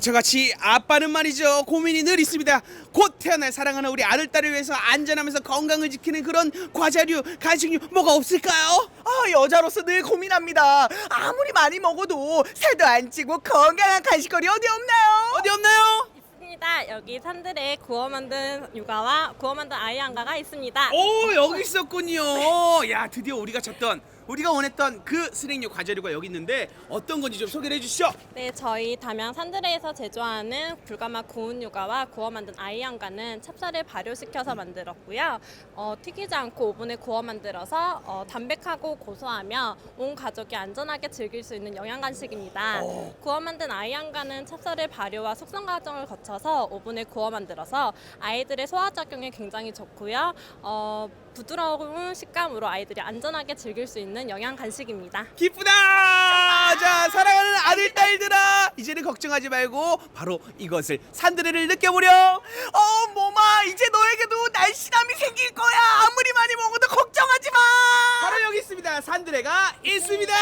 저같이 아빠는 말이죠 고민이 늘 있습니다 곧 태어날 사랑하는 우리 아들 딸을 위해서 안전하면서 건강을 지키는 그런 과자류 간식류 뭐가 없을까요? 아, 여자로서 늘 고민합니다. 아무리 많이 먹어도 살도 안 찌고 건강한 간식거리 어디 없나요? 어디 없나요? 있습니다. 여기 산들에 구워 만든 육아와 구워 만든 아이 안가가 있습니다. 오 여기 있었군요 야 드디어 우리가 찾던 우리가 원했던 그 스낵류 과자류가 여기 있는데 어떤 건지 좀 소개를 해주시죠 네, 저희 담양 산들에에서 제조하는 불가마 구운 육아와 구워 만든 아이안가는 찹쌀을 발효시켜서 만들었고요. 어, 튀기지 않고 오븐에 구워 만들어서 어, 담백하고 고소하며 온 가족이 안전하게 즐길 수 있는 영양 간식입니다. 구워 만든 아이안가는 찹쌀을 발효와 숙성 과정을 거쳐서 오븐에 구워 만들어서 아이들의 소화 작용에 굉장히 좋고요. 어, 부드러운 식감으로 아이들이 안전하게 즐길 수 있는 영양 간식입니다. 기쁘다 자 사랑하는 아들 딸들아 이제는 걱정하지 말고 바로 이것을 산드레를 느껴보렴 어, 모마, 이제 너에게도 날씬함이 생길 거야. 아무리 많이 먹어도 걱정하지 마. 바로 여기 있습니다 산드레가 있습니다.